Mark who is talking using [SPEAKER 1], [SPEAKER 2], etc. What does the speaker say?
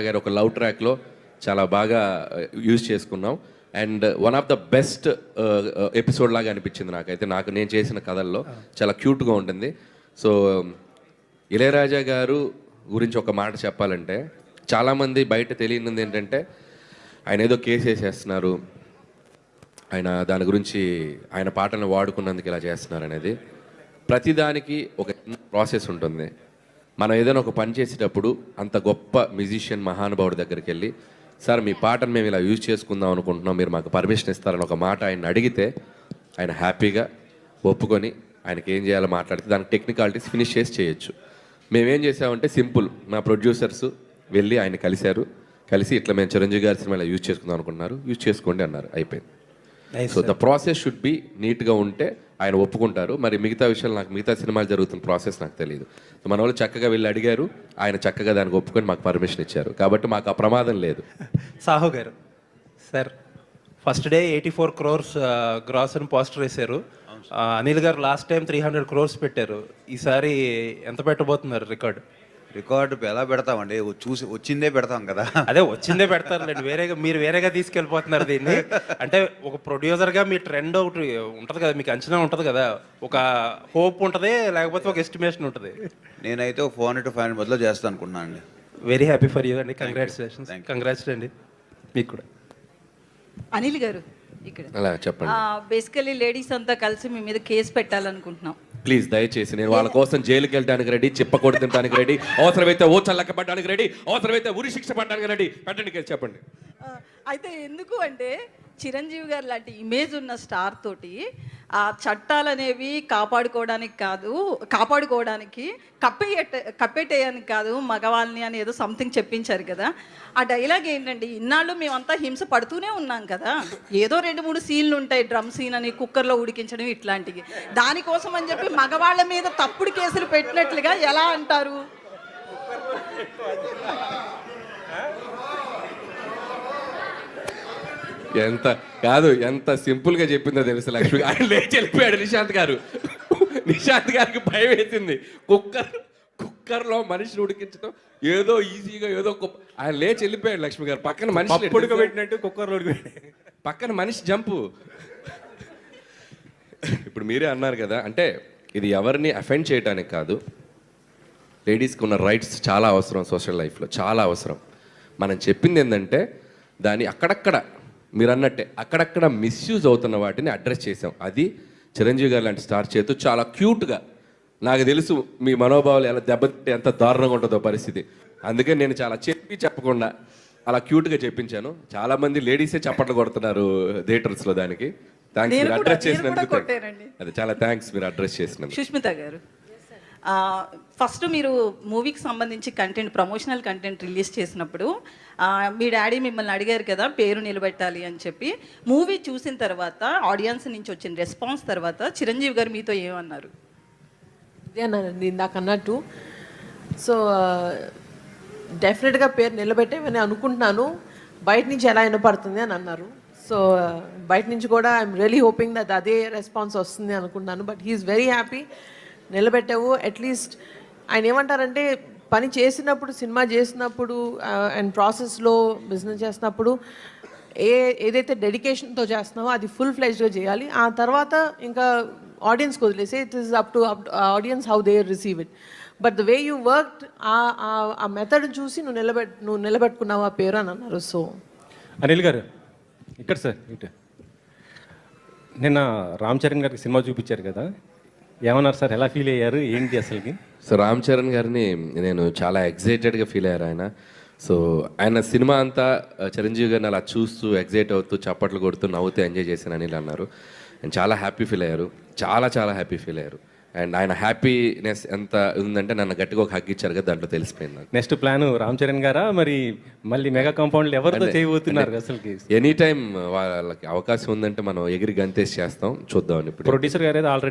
[SPEAKER 1] గారు ఒక లవ్ ట్రాక్లో చాలా బాగా యూజ్ చేసుకున్నాం. And one of the best episode లాగా అనిపించింది నాకైతే. నాకు నేను చేసిన కథల్లో చాలా క్యూట్గా ఉంటుంది. సో ఇళయరాజా గారు గురించి ఒక మాట చెప్పాలంటే చాలామంది బయట తెలియనిది ఏంటంటే ఆయన ఏదో కేసు వేసేస్తున్నారు. ఆయన దాని గురించి ఆయన పాటలను వాడుకున్నందుకు ఇలా చేస్తున్నారు అనేది. ప్రతిదానికి ఒక ప్రాసెస్ ఉంటుంది. మనం ఏదైనా ఒక పని చేసేటప్పుడు అంత గొప్ప మ్యూజిషియన్ మహానుభావుడి దగ్గరికి వెళ్ళి సార్ మీ పాటను మేము ఇలా యూజ్ చేసుకుందాం అనుకుంటున్నాం మీరు మాకు పర్మిషన్ ఇస్తారని ఒక మాట ఆయన అడిగితే ఆయన హ్యాపీగా ఒప్పుకొని ఆయనకి ఏం చేయాలో మాట్లాడితే దానికి టెక్నికాలిటీస్ ఫినిష్ చేసి చేయొచ్చు. మేమేం చేసామంటే సింపుల్. మా ప్రొడ్యూసర్స్ వెళ్ళి ఆయన కలిశారు. కలిసి ఇట్లా మేము చిరంజీవి గారి సినిమా ఇలా యూజ్ చేసుకుందాం అనుకున్నారు యూజ్ చేసుకోండి అన్నారు. అయిపోయింది. So the process should be నీట్గా ఉంటే ఆయన ఒప్పుకుంటారు. మరి మిగతా విషయాలు నాకు మిగతా సినిమాలు జరుగుతున్న ప్రాసెస్ నాకు తెలియదు మన వాళ్ళు చక్కగా వెళ్ళి అడిగారు. ఆయన చక్కగా దానికి ఒప్పుకొని మాకు పర్మిషన్ ఇచ్చారు. కాబట్టి మాకు ఆ ప్రమాదం లేదు.
[SPEAKER 2] సాహు గారు sir first day eighty four crores gross అని పోస్టర్ వేశారు. అనిల్ గారు last time three hundred crores పెట్టారు. ఈసారి ఎంత పెట్టబోతున్నారు రికార్డ్?
[SPEAKER 3] రికార్డు ఎలా పెడతామండి? చూసి వచ్చిందే పెడతాం కదా.
[SPEAKER 2] అదే వచ్చిందే పెడతారులేండి. వేరేగా మీరు వేరేగా తీసుకెళ్ళిపోతున్నారు దీన్ని. అంటే ఒక ప్రొడ్యూసర్గా మీ ట్రెండ్ ఒకటి ఉంటుంది కదా మీకు అంచనా ఉంటుంది కదా. ఒక హోప్ ఉంటుంది లేకపోతే ఒక ఎస్టిమేషన్ ఉంటుంది.
[SPEAKER 3] నేనైతే ఒక ఫోర్ హండ్రెడ్ ఫైవ్ హండ్రెడ్ మధ్యలో చేస్తాను అనుకున్నాను అండి.
[SPEAKER 2] వెరీ హ్యాపీ ఫర్ యూ అండి. కంగ్రాచులేషన్స్. కంగ్రాచులేట్ అండి. మీకు కూడా.
[SPEAKER 4] అనిల్ గారు ఇక్కడ.
[SPEAKER 1] అలా చెప్పండి.
[SPEAKER 4] బేసికలీ లేడీస్ అంతా కలిసి మీ మీద కేసు పెట్టాలనుకుంటున్నాం.
[SPEAKER 1] ప్లీజ్ దయచేసి నేను వాళ్ళ కోసం జైలుకి వెళ్ళడానికి రెడీ చిప్పకొడి తినడానికి రెడీ అవసరమైతే ఓ చల్లక పడడానికి రెడీ అవసరమైతే ఉరి శిక్ష పడడానికి రెడీ. పెట్టండి కేసు చెప్పండి.
[SPEAKER 4] అయితే ఎందుకు అంటే చిరంజీవి గారు లాంటి ఇమేజ్ ఉన్న స్టార్ తోటి ఆ చట్టాలు అనేవి కాపాడుకోవడానికి కాదు కాపాడుకోవడానికి కప్పేయట కప్పెట్టేయడానికి కాదు మగవాళ్ళని అని ఏదో సంథింగ్ చెప్పించారు కదా. ఆ డైలాగ్ ఏంటండి? ఇన్నాళ్ళు మేమంతా హింస పడుతూనే ఉన్నాం కదా. ఏదో రెండు మూడు సీన్లు ఉంటాయి డ్రమ్ సీన్ అని కుక్కర్లో ఉడికించడం ఇట్లాంటివి. దానికోసం అని చెప్పి మగవాళ్ళ మీద తప్పుడు కేసులు పెట్టినట్లుగా ఎలా అంటారు?
[SPEAKER 1] ఎంత కాదు ఎంత సింపుల్గా చెప్పిందో తెలుసు లక్ష్మి ఆయన లేచి వెళ్ళిపోయాడు నిశాంత్ గారు. నిశాంత్ గారికి భయం వేసింది. కుక్కర్ కుక్కర్లో మనిషిని ఉడికించడం ఏదో ఈజీగా ఏదో గొప్ప ఆయన లేచి వెళ్ళిపోయాడు లక్ష్మి గారు. పక్కన మనిషి లేడు.
[SPEAKER 2] ఉడకబెట్టినట్టు కుక్కర్లో ఉడకబెట్టి
[SPEAKER 1] పక్కన మనిషి జంపు. ఇప్పుడు మీరే అన్నారు కదా అంటే ఇది ఎవరిని అఫెండ్ చేయడానికి కాదు. లేడీస్కి ఉన్న రైట్స్ చాలా అవసరం సోషల్ లైఫ్లో చాలా అవసరం. మనం చెప్పింది ఏంటంటే దాన్ని అక్కడక్కడ మీరు అన్నట్టే అక్కడక్కడ మిస్యూజ్ అవుతున్న వాటిని అడ్రస్ చేసాం అది చిరంజీవి గారు లాంటి స్టార్ చేతు చాలా క్యూట్గా నాకు తెలుసు మీ మనోభావాలు ఎలా దెబ్బతింటే ఎంత దారుణంగా ఉంటుందో పరిస్థితి. అందుకే నేను చాలా చెప్పి చెప్పకుండా అలా క్యూట్గా చెప్పించాను. చాలా మంది లేడీసే చప్పట్లు కొడుతున్నారు థియేటర్స్లో దానికి. థ్యాంక్స్ మీరు అడ్రస్ చేసినందుకు. అది చాలా థ్యాంక్స్ మీరు అడ్రస్ చేసినందుకు.
[SPEAKER 4] సుష్మిత గారు. ఫస్ట్ మీరు మూవీకి సంబంధించి కంటెంట్ ప్రమోషనల్ కంటెంట్ రిలీజ్ చేసినప్పుడు మీ డాడీ మిమ్మల్ని అడిగారు కదా పేరు నిలబెట్టాలి అని చెప్పి. మూవీ చూసిన తర్వాత ఆడియన్స్ నుంచి వచ్చిన రెస్పాన్స్ తర్వాత చిరంజీవి గారు మీతో ఏమన్నారు?
[SPEAKER 5] ఇదే ఇందాక అన్నట్టు. సో డెఫినెట్గా పేరు నిలబెట్టేమని అనుకుంటున్నాను. బయట నుంచి ఎలా వినపడుతుంది అని అన్నారు. సో బయట నుంచి కూడా ఐఎమ్ రియలీ హోపింగ్ దట్ అదే రెస్పాన్స్ వస్తుంది అనుకుంటున్నాను. బట్ హీఈస్ వెరీ హ్యాపీ నిలబెట్టావు అట్లీస్ట్ ఆయన ఏమంటారంటే పని చేసినప్పుడు సినిమా చేసినప్పుడు అండ్ ప్రాసెస్లో బిజినెస్ చేసినప్పుడు ఏ ఏదైతే డెడికేషన్తో చేస్తున్నావో అది ఫుల్ ఫ్లెజ్గా చేయాలి. ఆ తర్వాత ఇంకా ఆడియన్స్కి వదిలేసి it is up to up audience how they receive it but the way you work ఆ మెథడ్ చూసి నువ్వు నిలబెట్ నువ్వు నిలబెట్టుకున్నావు ఆ పేరు అని అన్నారు. సో
[SPEAKER 2] అనిల్ గారు ఇక్కడ సార్ ఇటు. నిన్న రామ్ చరణ్ గారికి సినిమా చూపించారు కదా ఏమన్నారు సార్? ఎలా ఫీల్ అయ్యారు? ఏంటి అసలుకి?
[SPEAKER 1] సో రామ్ చరణ్ గారిని నేను చాలా ఎగ్జైటెడ్గా ఫీల్ అయ్యారు ఆయన. సో ఆయన సినిమా అంతా చిరంజీవి గారిని అలా చూస్తూ ఎగ్జైట్ అవుతూ చప్పట్లు కొడుతూ నవ్వుతూ ఎంజాయ్ చేశాను అనిల్ అన్నారు. అండ్ చాలా హ్యాపీ ఫీల్ అయ్యారు. చాలా చాలా హ్యాపీ ఫీల్ అయ్యారు. అండ్ ఆయన హ్యాపీనెస్ ఎంత ఉందంటే నన్ను గట్టిగా ఒక హగ్ ఇచ్చారు కదా దాంట్లో తెలిసిపోయింది నాకు.
[SPEAKER 2] నెక్స్ట్ ప్లాన్ రామ్ చరణ్ గారా? మరి మళ్ళీ మెగా కాంపౌండ్లు ఎవరితో చేయబోతున్నారు అసలుకి?
[SPEAKER 1] ఎనీ టైం వాళ్ళకి అవకాశం ఉందంటే మనం ఎగిరి గంతేసి చేస్తాం. చూద్దాం ఇప్పుడు.
[SPEAKER 2] ప్రొడ్యూసర్ గారు ఆల్రెడీ